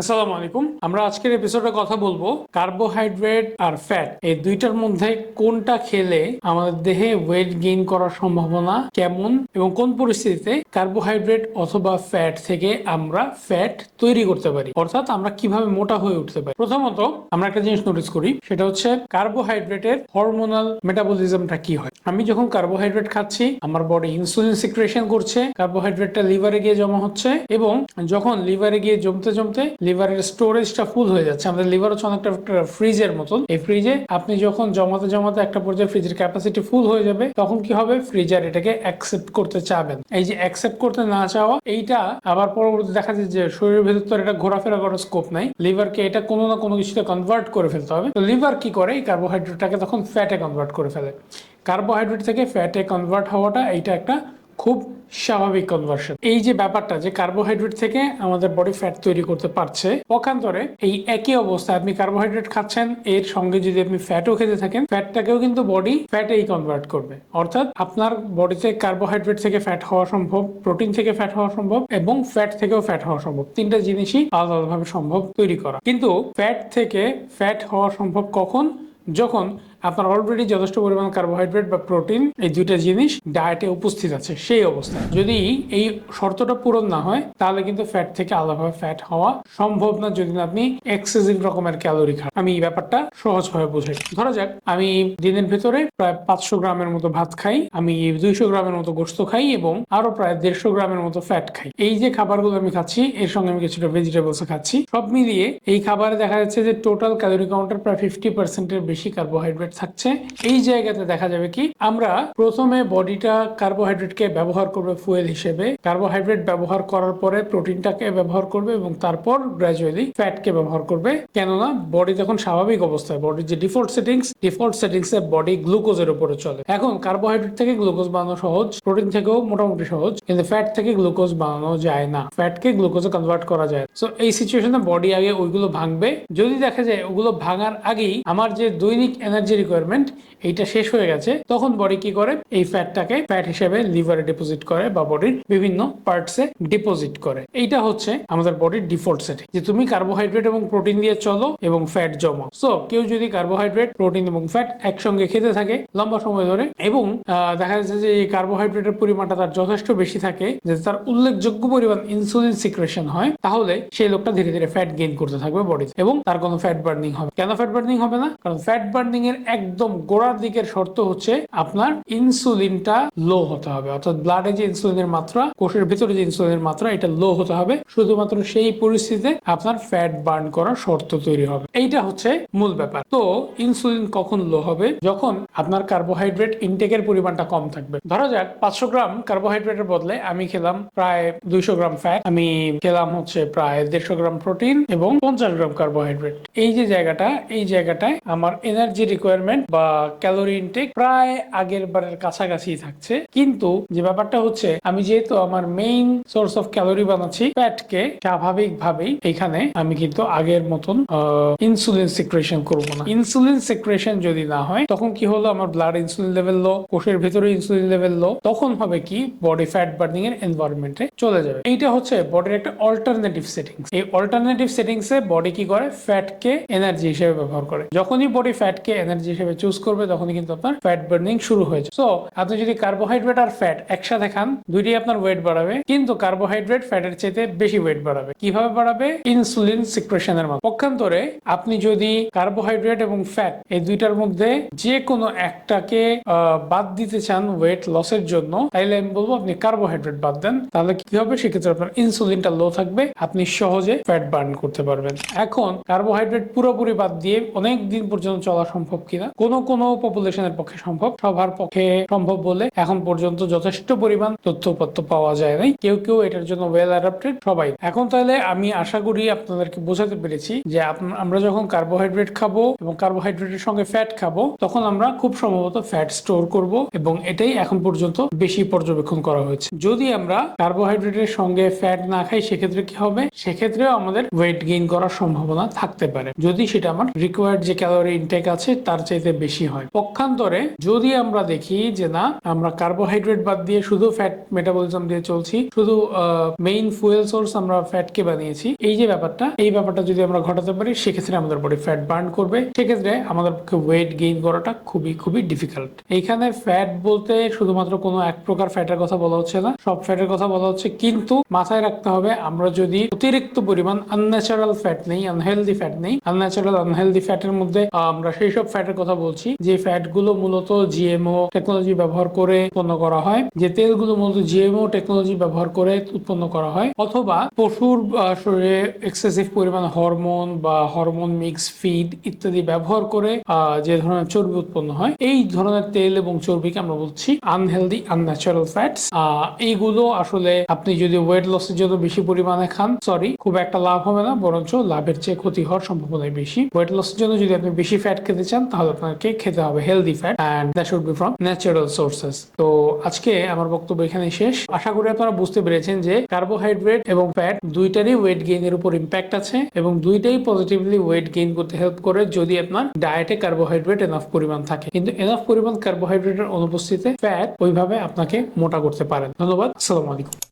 আসসালামু আলাইকুম। আমরা আজকের এপিসোডে কথা বলব কার্বোহাইড্রেট আর ফ্যাট এই দুইটার মধ্যে কোনটা খেলে আমাদের দেহে ওয়েট গেইন করার সম্ভাবনা কেমন এবং কোন পরিস্থিতিতে কার্বোহাইড্রেট অথবা ফ্যাট থেকে আমরা ফ্যাট তৈরি করতে পারি? অর্থাৎ আমরা কীভাবে মোটা হয়ে উঠতে পারি? প্রথমত আমরা একটা জিনিস নোটিস করি, সেটা হচ্ছে কার্বোহাইড্রেটের হরমোনাল মেটাবলিজমটা কি হয়? আমি যখন কার্বোহাইড্রেট খাচ্ছি, আমার বডি ইনসুলিন সিক্রেশন করছে কার্বোহাইড্রেটটা লিভারে গিয়ে জমা হচ্ছে এবং যখন লিভারে গিয়ে জমতে জমতে লিভারের স্টোরেজটা ফুল হয়ে যাচ্ছে। আমাদের লিভার হচ্ছে অনেকটা ফ্রিজের মতন। এই ফ্রিজে আপনি যখন জমাতে জমাতে একটা পর্যায়ে ফ্রিজের ক্যাপাসিটি ফুল হয়ে যাবে, তখন কি হবে? ফ্রিজার এটাকে অ্যাকসেপ্ট করতে চাবেন। এই যে অ্যাকসেপ্ট করতে না চাওয়া, এইটা আবার পরবর্তী দেখা যায় যে শরীরের ভেতর তো এটা ঘোরাফেরা করার স্কোপ নাই। লিভারকে এটা কোনো না কোনো কিছুতে কনভার্ট করে ফেলতে হবে। তো লিভার কি করে? এই কার্বোহাইড্রেটটাকে তখন ফ্যাটে কনভার্ট করে ফেলে। কার্বোহাইড্রেট থেকে ফ্যাটে কনভার্ট হওয়াটা, এইটা একটা খুব স্বাভাবিক কনভার্সন এই যে ব্যাপারটা যে কার্বোহাইড্রেট থেকে আমাদের বডি ফ্যাট তৈরি করতে পারছে, পক্ষান্তরে এই একই অবস্থায় আপনি কার্বোহাইড্রেট খাচ্ছেন, এর সঙ্গে যদি আপনি ফ্যাটও খেতে থাকেন ফ্যাটটাকেও কিন্তু বডি ফ্যাটেই কনভার্ট করবে। অর্থাৎ আপনার বডিতে কার্বোহাইড্রেট থেকে ফ্যাট হওয়া সম্ভব প্রোটিন থেকে ফ্যাট হওয়া সম্ভব এবং ফ্যাট থেকেও ফ্যাট হওয়া সম্ভব। তিনটা জিনিসই আলাদা আলাদাভাবে সম্ভব তৈরি করা। কিন্তু ফ্যাট থেকে ফ্যাট হওয়া সম্ভব কখন? যখন আপনার অলরেডি যথেষ্ট পরিমাণ কার্বোহাইড্রেট বা প্রোটিন এই দুইটা জিনিস ডায়েটে উপস্থিত আছে, সেই অবস্থায়। যদি এই শর্তটা পূরণ না হয়, তাহলে কিন্তু ফ্যাট থেকে আলাদাভাবে ফ্যাট হওয়া সম্ভব না যদি না আপনি এক্সেসিভ রকমের ক্যালোরি খান। আমি এই ব্যাপারটা সহজভাবে বুঝাই। ধরা যাক, আমি দিনের ভেতরে প্রায় পাঁচশো গ্রামের মতো ভাত খাই, আমি দুইশো গ্রামের মতো গোস্ত খাই এবং আরও প্রায় দেড়শো গ্রামের মতো ফ্যাট খাই। এই যে খাবারগুলো আমি খাচ্ছি, এর সঙ্গে আমি কিছুটা ভেজিটেবলস খাচ্ছি। সব মিলিয়ে এই খাবারে দেখা যাচ্ছে যে টোটাল ক্যালোরি কাউন্টার প্রায় ফিফটি পার্সেন্টের বেশি কার্বোহাইড্রেট থাকছে। এই জায়গাতে দেখা যাবে কি, আমরা প্রথমে বডিটা কার্বোহাইড্রেটকে ব্যবহার করবে ফুয়েল হিসেবে। কার্বোহাইড্রেট ব্যবহার করার পরে প্রোটিনটাকে ব্যবহার করবে এবং তারপর গ্রাজুয়ালি ফ্যাটকে ব্যবহার করবে। কেননা বডি তখন স্বাভাবিক অবস্থায় বডির যে ডিফল্ট সেটিংস ডিফল্ট সেটিংস এ বডি গ্লুকোজের উপরে চলে। এখন কার্বোহাইড্রেট থেকে গ্লুকোজ বানানো সহজ, প্রোটিন থেকেও মোটামুটি সহজ, কিন্তু ফ্যাট থেকে গ্লুকোজ বানানো যায় না। ফ্যাটকে গ্লুকোজে কনভার্ট করা যায় সো এই সিচুয়েশনে বডি আগে ওইগুলো ভাঙবে। যদি দেখা যায় ওগুলো ভাঙার আগেই আমার যে দৈনিক এনার্জি রিকোয়ারমেন্ট এইটা শেষ হয়ে গেছে। তখন বডি কি করে? এই ফ্যাটটাকে ফ্যাট হিসেবে লিভারে ডিপোজিট করে বা বডির বিভিন্ন পার্টসে ডিপোজিট করে। এইটা হচ্ছে আমাদের বডির ডিফল্ট সেটিং যে তুমি কার্বোহাইড্রেট এবং প্রোটিন দিয়ে চলো এবং ফ্যাট জমা সো কেউ যদি কার্বোহাইড্রেট প্রোটিন এবং ফ্যাট একসঙ্গে খেতে থাকে লম্বা সময় ধরে এবং দেখা যাচ্ছে যে এই কার্বোহাইড্রেটের পরিমাণটা তার যথেষ্ট বেশি থাকে যে তার উল্লেখযোগ্য পরিমাণ ইনসুলিন সিক্রেশন হয়, তাহলে সেই লোকটা ধীরে ধীরে ফ্যাট গেইন করতে থাকবে বডিতে এবং তার কোনো ফ্যাট বার্নিং হবে। কেন ফ্যাট বার্নিং হবে না? কারণ ফ্যাট বার্নিং এর একদম গোড়ার দিকের শর্ত হচ্ছে আপনার ইনসুলিনটা লো হতে হবে। অর্থাৎ ব্লাডে যে ইনসুলিনের মাত্রা, কোষের ভিতরে যে ইনসুলিনের মাত্রা, এটা লো হতে হবে। শুধুমাত্র সেই পরিস্থিতিতে আপনার ফ্যাট বার্ন করার শর্ত তৈরি হবে। এইটা হচ্ছে মূল ব্যাপার। তো ইনসুলিন কখন লো হবে? যখন আপনার কার্বোহাইড্রেট ইনটেকের পরিমাণটা কম থাকবে। ধরা যাক, পাঁচশো গ্রাম কার্বোহাইড্রেটের বদলে আমি খেলাম প্রায় দুইশো গ্রাম ফ্যাট আমি খেলাম হচ্ছে প্রায় দেড়শো গ্রাম প্রোটিন এবং পঞ্চাশ গ্রাম কার্বোহাইড্রেট এই যে জায়গাটা, এই জায়গাটায় আমার এনার্জি রিকোয়ারমেন্ট বা ক্যালোরি ইনটেক প্রায় আগের বারের কাছাকাছি থাকছে। কিন্তু যে ব্যাপারটা হচ্ছে, আমি যেহেতু আমার মেইন সোর্স অফ ক্যালোরি বানাচ্ছি ফ্যাটকে স্বাভাবিক ভাবেই এখানে আমি কিন্তু আগের মতন ইনসুলিন সিক্রেশন করব না। ইনসুলিন সিক্রেশন যদি না হয়, তখন কি হলো? আমার ব্লাড ইনসুলিন লেভেল লো কোষের ভেতরে ইনসুলিন লেভেল লো তখন হবে কি? বডি ফ্যাট বার্নিং এর এনভায়রনমেন্টে চলে যাবে। এইটা হচ্ছে বডির একটা অল্টারনেটিভ সেটিংস এই অল্টারনেটিভ সেটিংস বডি কি করে? ফ্যাটকে এনার্জি হিসেবে ব্যবহার করে। যখনই বডি ফ্যাটকে এনার্জি হিসেবে চুজ করবে, তখনই কিন্তু আপনার ফ্যাট বার্নিং শুরু হয়ে যায় সো আপনি যদি কার্বোহাইড্রেট আর ফ্যাট একসাথে খান দুইটি আপনার ওয়েট বাড়াবে, কিন্তু কার্বোহাইড্রেট ফ্যাটের চাইতে বেশি ওয়েট বাড়াবে। কীভাবে বাড়াবে? ইনসুলিন সিক্রেশনের মাধ্যমে। পক্ষান্তরে আপনি যদি কার্বোহাইড্রেট এবং ফ্যাট এই দুইটার মধ্যে যে কোনো একটাকে বাদ দিতে চান ওয়েট লসের জন্য, তাইলে আমি বলব আপনি কার্বোহাইড্রেট বাদ দেন। তাহলে কি হবে? সেক্ষেত্রে আপনার ইনসুলিনটা লো থাকবে, আপনি সহজে ফ্যাট বার্ন করতে পারবেন। এখন কার্বোহাইড্রেট পুরোপুরি বাদ দিয়ে অনেক দিন পর্যন্ত চলা সম্ভব কিনা। কোনো কোনো পপুলেশনের পক্ষে সম্ভব, সবার পক্ষে সম্ভব বলে এখন পর্যন্ত যথেষ্ট পরিমাণ তথ্যপত্র পাওয়া যায় নাই। কেউ কেউ এটার জন্য ওয়েল অ্যাডাপ্টেড সবাই। এখন তাহলে আমি আশা করি আপনাদেরকে বোঝাতে পেরেছি যে আমরা যখন কার্বোহাইড্রেট খাব এবং কার্বোহাইড্রেটের সঙ্গে ফ্যাট খাব, তখন আমরা খুব সম্ভবত ফ্যাট স্টোর করব এবং এটাই এখন পর্যন্ত বেশি পর্যবেক্ষণ করা হয়েছে। যদি আমরা কার্বোহাইড্রেটের সঙ্গে ফ্যাট না খাই, সেক্ষেত্রে কি হবে? সেক্ষেত্রেও আমাদের ওয়েট গেইন করার সম্ভাবনা থাকতে পারে। যদি সেটা আমার রিকোয়ার্ড যে ক্যালোরি ইনটেক আছে, তার চাইতে বেশি হয়। পক্ষান্তরে যদি আমরা দেখি যে না, আমরা কার্বোহাইড্রেট বাদ দিয়ে শুধু ফ্যাট মেটাবলিজম দিয়ে চলছি, শুধু মেইন ফুয়েল সোর্স আমরা ফ্যাটকে বানিয়েছি, এই যে ব্যাপারটা, এই ব্যাপারটা যদি আমরা ঘটাতে পারি, সেক্ষেত্রে আমাদের বডি ফ্যাট বার্ন করবে। সেক্ষেত্রে আমাদের পক্ষে ওয়েট গেইন করাটা খুবই খুবই ডিফিকাল্ট এইখানে ফ্যাট বলতে শুধুমাত্র কোনো এক প্রকার ফ্যাটের কথা বলা হচ্ছে না। সব ফ্যাটের কথা বলা হচ্ছে, কিন্তু মাথায় রাখতে হবে, আমরা যদি অতিরিক্ত পরিমাণ আনন্যাচারাল ফ্যাট নেই আনহেলদি ফ্যাট নেই আনন্যাচারাল আনহেলদি ফ্যাটের মধ্যে আমরা সেই সব ফ্যাটের কথা বলছি, যে ফ্যাটগুলো মূলত জিএমও টেকনোলজি ব্যবহার করে উৎপন্ন করা হয়, যে তেলগুলো মূলত জিএমও টেকনোলজি ব্যবহার করে উৎপন্ন করা হয়, অথবা পশুর শরীরে এক্সেসিভ পরিমাণ হরমোন বা হরমোন মিক্স ফিড ইত্যাদি ব্যবহার করে যে ধরনের চর্বি উৎপন্ন হয়, এই ধরনের তেল এবং চর্বিকে আমরা বলছি আনহেলদি আনন্যাচারাল ফ্যাটস এইগুলো আসলে আপনি যদি ওয়েট লসের জন্য বেশি পরিমাণে খান সরি খুব একটা লাভ হবে না, বরঞ্চ লাভের চেয়ে ক্ষতি হওয়ার সম্ভাবনাই বেশি। ওয়েট লসের জন্য যদি আপনি বেশি ফ্যাট খেতে চান তাহলে আপনাকে খেতে হবে healthy fat and that should be from natural sources তো আজকে আমার বক্তব্য এখানে শেষ। আশা করি আপনারা বুঝতে পেরেছেন যে কার্বোহাইড্রেট এবং ফ্যাট দুইটারই ওয়েট গেইনের উপর ইম্প্যাক্ট আছে এবং দুইটাই পজিটিভলি ওয়েট গেইন করতে হেল্প করে যদি আপনার ডায়েটে কার্বোহাইড্রেট এনাফ পরিমাণ থাকে। কিন্তু এনাফ পরিমাণ কার্বোহাইড্রেটের অনুপস্থিতিতে ফ্যাট ওইভাবে আপনাকে মোটা করতে পারেন ধন্যবাদ, আসসালামু আলাইকুম।